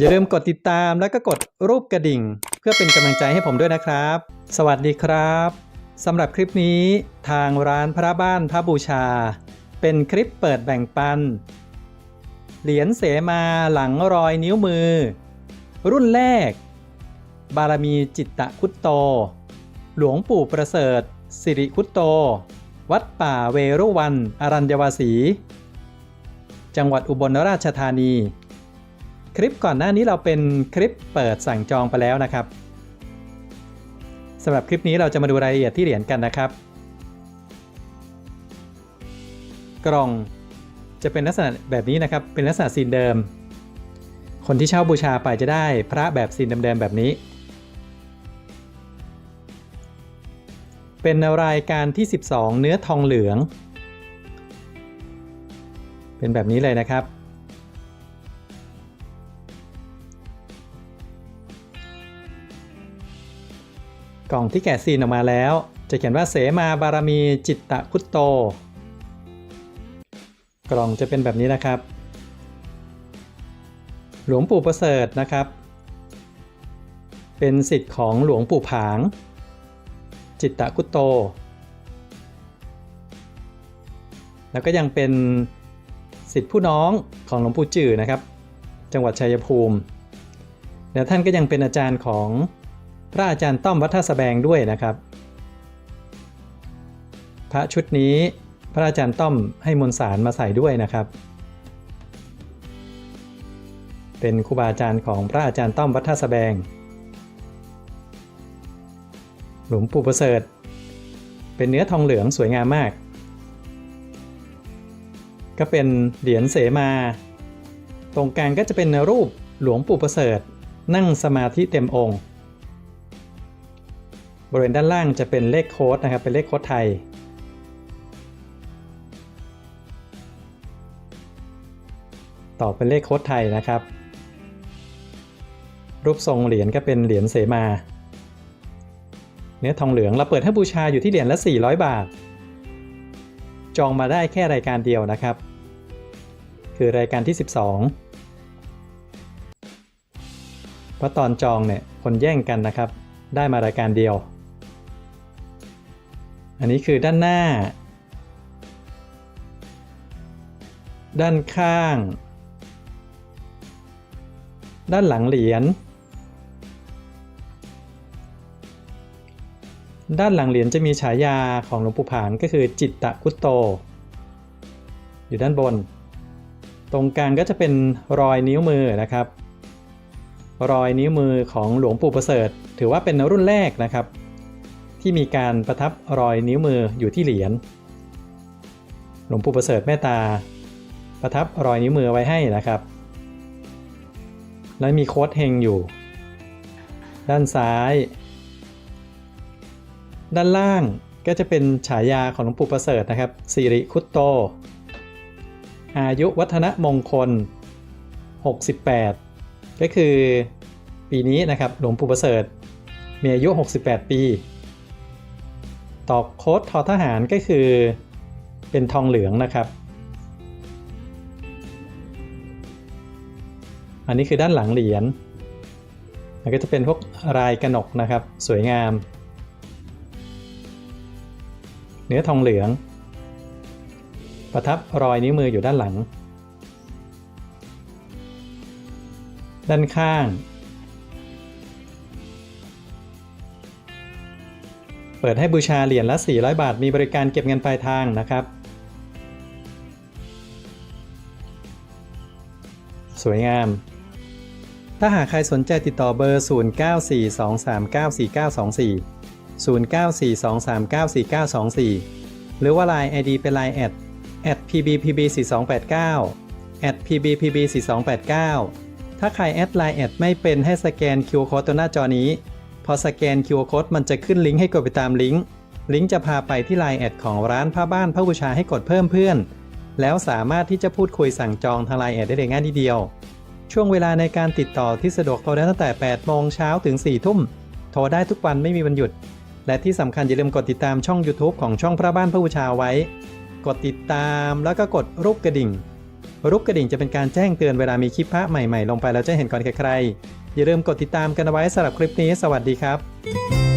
อย่าลืมกดติดตามแล้วก็กดรูปกระดิ่ง เพื่อเป็นกำลังใจให้ผมด้วยนะครับ สวัสดีครับสำหรับคลิปนี้ทางร้านพระบ้านพระบูชา เป็นคลิปเปิดแบ่งปัน เหรียญเสมาหลังรอยนิ้วมือ รุ่นแรก บารมีจิตตะคุตโต หลวงปู่ประเสริฐ สิริคุตโต วัดป่าเวรุวัน อรัญญวาสี จังหวัดอุบลราชธานี คลิปก่อนหน้านี้เราเป็นคลิปเปิดสั่งจองไปแล้วนะครับสำหรับคลิปนี้เราจะมาดูรายละเอียดที่เหรียญกันนะครับ กล่องจะเป็นลักษณะแบบนี้นะครับ เป็นลักษณะซีนเดิม คนที่เช่าบูชาไปจะได้พระแบบซีนเดิมๆแบบนี้ เป็นรายการที่ 12 เนื้อทองเหลือง เป็นแบบนี้เลยนะครับ กล่องที่แกะซีนออกมาแล้ว จะเขียนว่าเสมาบารมีจิตตะคุตโต กล่องจะเป็นแบบนี้นะครับ หลวงปู่ประเสริฐนะครับ เป็นสิทธิ์ของหลวงปู่ผาง จิตตะคุตโต แล้วก็ยังเป็นสิทธิ์ผู้น้องของหลวงปู่จื่อนะครับ จังหวัดชัยภูมิ แล้วท่านก็ยังเป็นอาจารย์ของ พระอาจารย์ต้อมวัดท่าสแบงด้วยนะครับ พระชุดนี้พระอาจารย์ต้อมให้มนสารมาใส่ด้วยนะครับ เป็นครูบาอาจารย์ของพระอาจารย์ต้อมวัดท่าสแบง หลวงปู่ประเสริฐ เป็นเนื้อทองเหลืองสวยงามมาก ก็เป็นเหรียญเสมา ตรงกลางก็จะเป็นรูปหลวงปู่ประเสริฐ นั่งสมาธิเต็มองค์ บริเวณด้านล่างจะเป็นเลขโค้ดนะครับเป็นเลขโค้ดไทย ต่อเป็นเลขโค้ดไทยนะครับ รูปทรงเหรียญก็เป็นเหรียญเสมา เนื้อทองเหลืองเราเปิดให้บูชาอยู่ที่เหรียญละ 400 บาท จองมาได้แค่รายการเดียวนะครับ คือรายการที่ 12 เพราะตอนจองเนี่ยคนแย่งกันนะครับได้มารายการเดียว อันนี้คือด้านหน้า ด้านข้าง ด้านหลังเหรียญ ด้านหลังเหรียญจะมีฉายาของหลวงปู่ผางก็คือจิตตะคุตโต อยู่ด้านบน ตรงกลางก็จะเป็นรอยนิ้วมือนะครับ รอยนิ้วมือของหลวงปู่ประเสริฐ ถือว่าเป็นรุ่นแรกนะครับ ที่มีการประทับรอยนิ้วมืออยู่ที่เหรียญ หลวงปู่ประเสริฐแม่ตา ประทับรอยนิ้วมือไว้ให้นะครับ และมีโค้ดเฮงอยู่ ด้านซ้าย ด้านล่างก็จะเป็นฉายาของหลวงปู่ประเสริฐนะครับสิริคุตโต อายุวัฒนมงคล 68 ก็คือปีนี้นะครับหลวงปู่ประเสริฐมีอายุ 68 ปี ตอกโค้ดทอทหารก็คือเป็นทองเหลืองนะครับ อันนี้คือด้านหลังเหรียญมันก็จะเป็นพวกลายกระหนกนะครับ สวยงาม เนื้อทองเหลือง ประทับรอยนิ้วมืออยู่ด้านหลัง ด้านข้าง เปิดให้บูชาเหรียญละ 400 บาท มีบริการเก็บเงินปลายทางนะครับ สวยงาม ถ้าหากใครสนใจติดต่อเบอร์ 0942394924 0942394924 หรือว่า Line ID เป็น Line แอด at pbpb4289 at pbpb4289 ถ้าใครแอดไลน์แอดไม่เป็นให้สแกน QR Code ตัวหน้าจอนี้ อสแกน QR Code มันจะขึ้นลิงก์ให้กดไปตามลิงก์ ลิงก์จะพาไปที่ Line แอดของร้านผ้าบ้านผ้าบูชาให้กดเพิ่มเพื่อน แล้วสามารถที่จะพูดคุยสั่งจองทาง Line แอดได้เลยง่ายทีเดียว ช่วงเวลาในการติดต่อที่สะดวกโทรได้ตั้งแต่ 8 โมงเช้าถึง 4 ทุ่ม โทรได้ทุกวันไม่มีวันหยุด และที่สำคัญอย่าลืมกดติดตามช่อง YouTube ของช่องพระบ้านพระบูชาไว้ กดติดตามแล้วก็กดรูปกระดิ่งรูปกระดิ่งจะเป็นการแจ้งเตือนเวลามีคลิปพระใหม่ๆ ลงไปแล้วจะเห็นก่อนใครๆ อย่าลืมกดติดตามกันเอาไว้สำหรับคลิปนี้ สวัสดีครับ